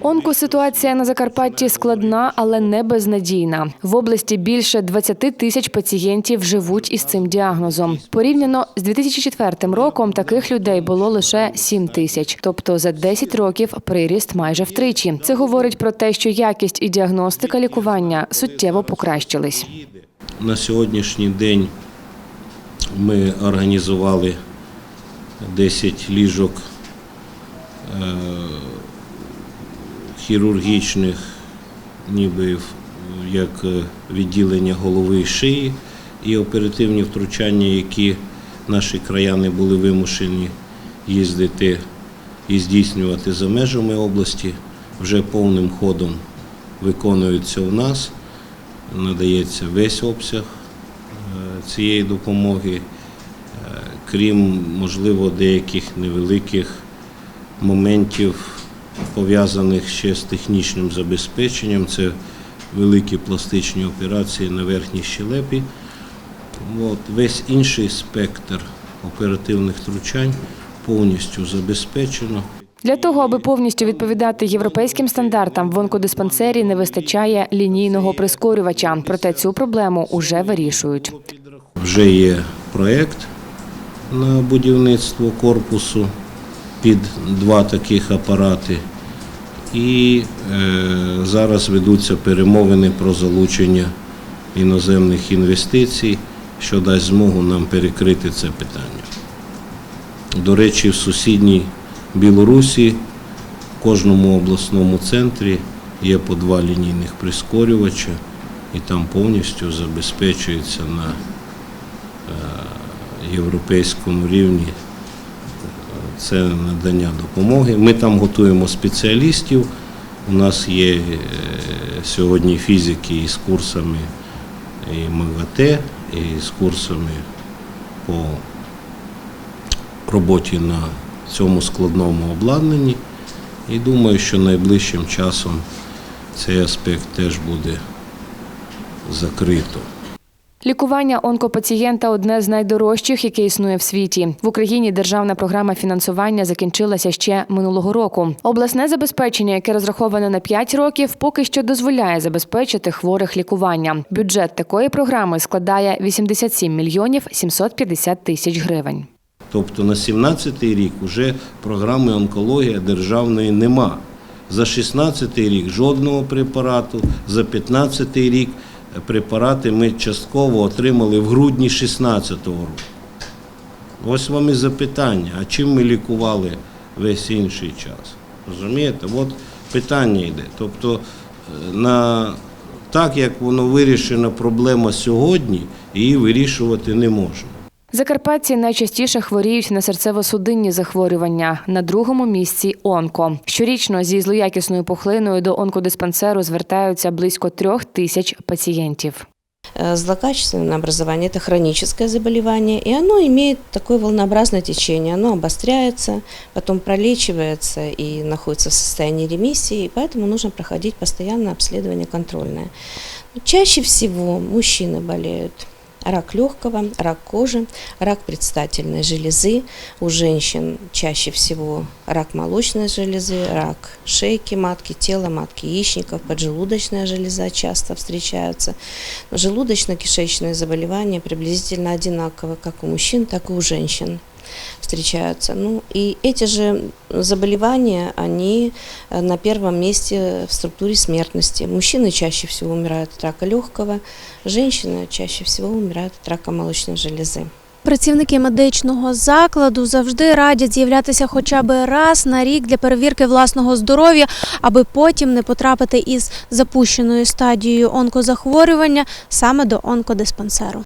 Онкоситуація на Закарпатті складна, але не безнадійна. В області більше 20 тисяч пацієнтів живуть із цим діагнозом. Порівняно з 2004 роком таких людей було лише 7 тисяч. Тобто за 10 років приріст майже втричі. Це говорить про те, що якість і діагностика лікування суттєво покращились. На сьогоднішній день ми організували 10 ліжок е, хірургічних, ніби як е, відділення голови і шиї, і оперативні втручання, які наші краяни були вимушені їздити і здійснювати за межами області, вже повним ходом виконуються у нас. Надається весь обсяг е, цієї допомоги, е, крім, можливо, деяких невеликих моментів, пов'язаних ще з технічним забезпеченням. Це великі пластичні операції на верхній щелепі. От, весь інший спектр оперативних втручань повністю забезпечено. Для того, аби повністю відповідати європейським стандартам, в онкодиспансері не вистачає лінійного прискорювача. Проте цю проблему уже вирішують. Вже є проєкт на будівництво корпусу під два таких апарати. І е, зараз ведуться перемовини про залучення іноземних інвестицій, що дасть змогу нам перекрити це питання. До речі, в сусідній Білорусі в кожному обласному центрі є по два лінійних прискорювача, і там повністю забезпечується на європейському рівні це надання допомоги. Ми там готуємо спеціалістів. У нас є е, сьогодні фізики із курсами і МВТ, і з курсами по роботі на цьому складному обладнанні. І думаю, що найближчим часом цей аспект теж буде закрито. Лікування онкопацієнта одне з найдорожчих, яке існує в світі. В Україні державна програма фінансування закінчилася ще минулого року. Обласне забезпечення, яке розраховане на 5 років, поки що дозволяє забезпечити хворих лікування. Бюджет такої програми складає 87 мільйонів 750 тисяч гривень. Тобто на 17-й рік вже програми онкологія державної нема. За 16-й рік жодного препарату, за 15-й рік препарати ми частково отримали в грудні 16-го року. Ось вам і запитання, а чим ми лікували весь інший час? Розумієте? От питання йде. Тобто, е, на так як воно вирішена проблема сьогодні, її вирішувати не можна. Закарпатці найчастіше хворіють на серцево-судинні захворювання. На другому місці онко. Щорічно зі злоякісною пухлиною до онкодиспансеру звертаються близько трьох тисяч пацієнтів. Э, Злокачественное образование – это хроническое заболевание, и оно имеет такое волнообразное течение. Оно обостряется, потом пролечивается и находится в состоянии ремиссии, и поэтому нужно проходить постоянное обследование контрольное. Чаще всего мужчины болеют рак легкого, рак кожи, рак предстательной железы. У женщин чаще всего рак молочной железы, рак шейки матки, тела матки, яичников, поджелудочная железа часто встречаются. Но Желудочно-кишечные заболевания приблизительно одинаково как у мужчин, так и у женщин встречаются. Ну и эти же заболевания, они э, на первом месте в структуре смертности. Мужчины чаще всего умирают от рака легкого, женщины чаще всего умирают от рака молочной железы. Працівники медичного закладу завжди радять з'являтися хоча б раз на рік для перевірки власного здоров'я, аби потім не потрапити із запущеною стадією онкозахворювання саме до онкодиспансеру.